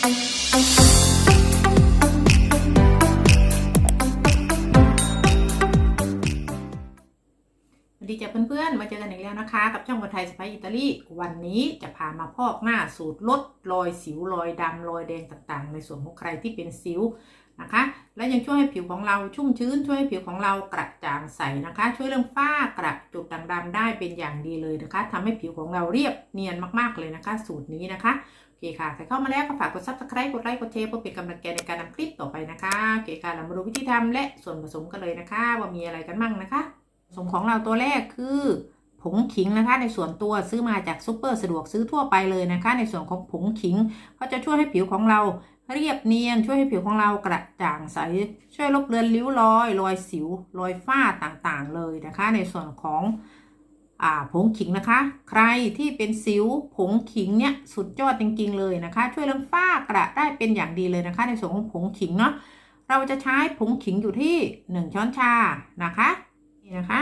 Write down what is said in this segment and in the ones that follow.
สวัสดีจ้ะเพื่อนๆ มาเจอกันอีกแล้วนะคะ กับช่องวันไทยสไปอิตาลีวันนี้จะพามาพอกหน้าสูตรลดรอยสิวรอยดำรอยแดงต่างๆ ในส่วนของใครที่เป็นสิว นะคะ และยังช่วยให้ผิวของเราชุ่มชื้น ช่วยให้ผิวของเรากระจ่างใสนะคะ ช่วยเรื่องฝ้ากระจุดด่างดำได้เป็นอย่างดีเลยนะคะทำให้ผิวของเราเรียบเนียนมากๆเลยนะคะ สูตรนี้นะคะโอเคค่ะ ใครเข้ามาแล้วก็ฝากกด subscribe กดไลค์กดแชร์เพื่อเป็นกำลังใจในการนำคลิปต่อไปนะคะโอเคค่ะเรามาดูวิธีทำและส่วนผสมกันเลยนะคะว่ามีอะไรกันบ้างนะคะส่วนผสมของเราตัวแรกคือผงขิงนะคะ ในส่วนตัวซื้อมาจากซูเปอร์สะดวกซื้อทั่วไปเลยนะคะ ในส่วนของผงขิงก็จะช่วยให้ผิวของเรา เรียบเนียนช่วยให้ผิวของเรากระจ่างใส ช่วยลบเลือนริ้วรอย รอยสิว รอยฝ้าต่างๆ เลยนะคะ ในส่วนของอผงขิงนะคะ ใครที่เป็นสิวผงขิงเนี่ยสุดยอดจริงๆเลยนะคะ ช่วยเรื่องฝ้ากระได้เป็นอย่างดีเลยนะคะ ในส่วนของผงขิงเนาะเราจะใช้ผงขิงอยู่ที่ 1 ช้อนชานะคะนี่นะคะ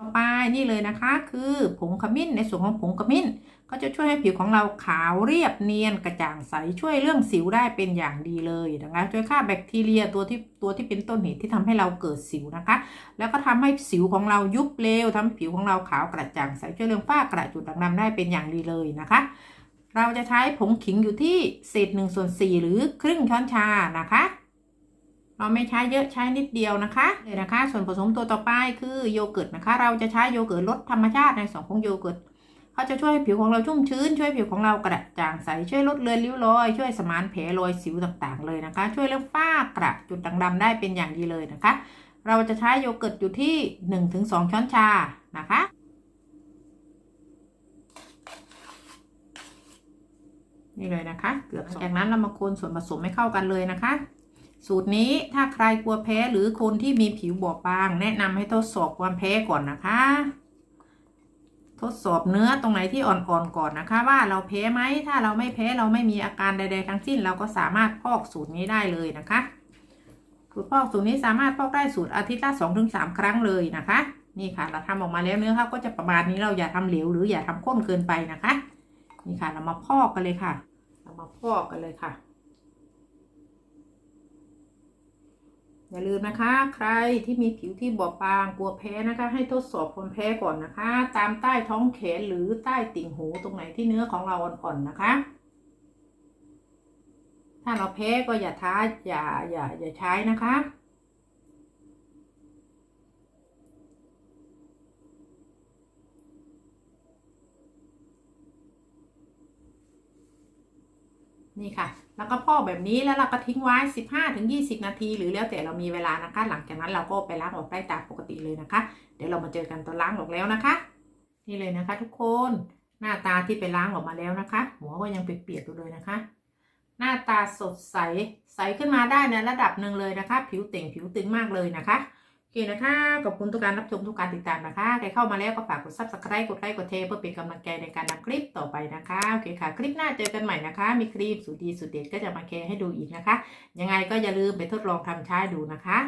ต่อไปนี่เลยนะคะคือผงขมิ้นในส่วนของผงขมิ้น ก็จะช่วยให้ผิวของเราขาวเรียบเนียนกระจ่างใสช่วยเรื่องสิวได้เป็นอย่างดีเลยนะคะช่วยฆ่าแบคทีเรียตัวที่ตัวที่เป็นต้นเหตุที่ทำให้เราเกิดสิวนะคะ แล้วก็ทำให้สิวของเรายุบเร็วทำให้ผิวของเราขาวกระจ่างใสช่วยเรื่องฝ้ากระจุดด่างดำได้เป็นอย่างดีเลยนะคะเราจะใช้ผงขิงอยู่ที่เศษหนึ่งส่วนสี่หรือครึ่งช้อนชานะคะ เราไม่ใช้เยอะใช้นิดเดียวนะคะเลยนะคะ ส่วนผสมตัวต่อไปคือโยเกิร์ตนะคะ เราจะใช้โยเกิร์ตรสธรรมชาติในส่วนของโยเกิร์ตเขาจะช่วยให้ผิวของเราชุ่มชื้น ช่วยผิวของเรากระจ่างใสช่วยลดเลือนริ้วรอยช่วยสมานแผลรอยสิวต่างๆ เลยนะคะ ช่วยเรื่องฝ้ากระจุดด่างดำได้เป็นอย่างดีเลยนะคะ เราจะใช้โยเกิร์ตอยู่ที่ 1-2 ช้อนชานะคะนี่เลยนะคะ เกือบจากนั้นเรามาคนส่วนผสมให้เข้ากันเลยนะคะ สูตรนี้ถ้าใครกลัวแพ้หรือคนที่มีผิวบอบบาง แนะนำให้ทดสอบความแพ้ก่อนนะคะ ทดสอบเนื้อตรงไหนที่อ่อนๆก่อนนะคะ ว่าเราแพ้ไหมถ้าเราไม่แพ้เราไม่มีอาการใด ๆ ทั้งสิ้น เราก็สามารถพอกสูตรนี้ได้เลยนะคะสูตรพอกสูตรนี้สามารถพอกได้สูตรอาทิตย์ละสองถึงสามครั้งเลยนะคะ นี่ค่ะ เราทำออกมาแล้วเนื้อเขาก็จะประมาณนี้เราอย่าทำเหลวหรืออย่าทำข้นเกินไปนะคะ นี่ค่ะเรามาพอกกันเลยค่ะ เรามาพอกกันเลยค่ะ อย่าลืมนะคะ ใครที่มีผิวที่บอบบางกลัวแพ้นะคะ ให้ทดสอบความแพ้ก่อนนะคะ ตามใต้ท้องแขนหรือใต้ติ่งหูตรงไหนที่เนื้อของเราอ่อนๆนะคะ ถ้าเราแพ้ก็อย่าท้าอย่าอย่าอย่าใช้นะคะ นี่ค่ะ แล้วก็พอกแบบนี้แล้วเราก็ทิ้งไว้ 15ถึง20 นาที หรือแล้วแต่เรามีเวลานะคะ หลังจากนั้นเราก็ไปล้างออกได้ตามปกติเลยนะคะ เดี๋ยวเรามาเจอกันตอนล้างออกแล้วนะคะ นี่เลยนะคะ ทุกคนหน้าตาที่ไปล้างออกมาแล้วนะคะ หัวก็ยังเปียกๆอยู่เลยนะคะ หน้าตาสดใสใสขึ้นมาได้ในระดับหนึ่งเลยนะคะ ผิวเต่งผิวตึงมากเลยนะคะ โอเคนะคะ ขอบคุณทุกการรับชมทุกการติดตามนะคะ ใครเข้ามาแล้วก็ฝากกด subscribe กดไลค์กดแชร์เพื่อเป็นกำลังใจในการนำคลิปต่อไปนะคะ โอเคค่ะ คลิปหน้าเจอกันใหม่นะคะ มีคลิปสุดดีสุดเด็ดก็จะมาแชร์ให้ดูอีกนะคะ ยังไงก็อย่าลืมไปทดลองทำใช้ดูนะคะ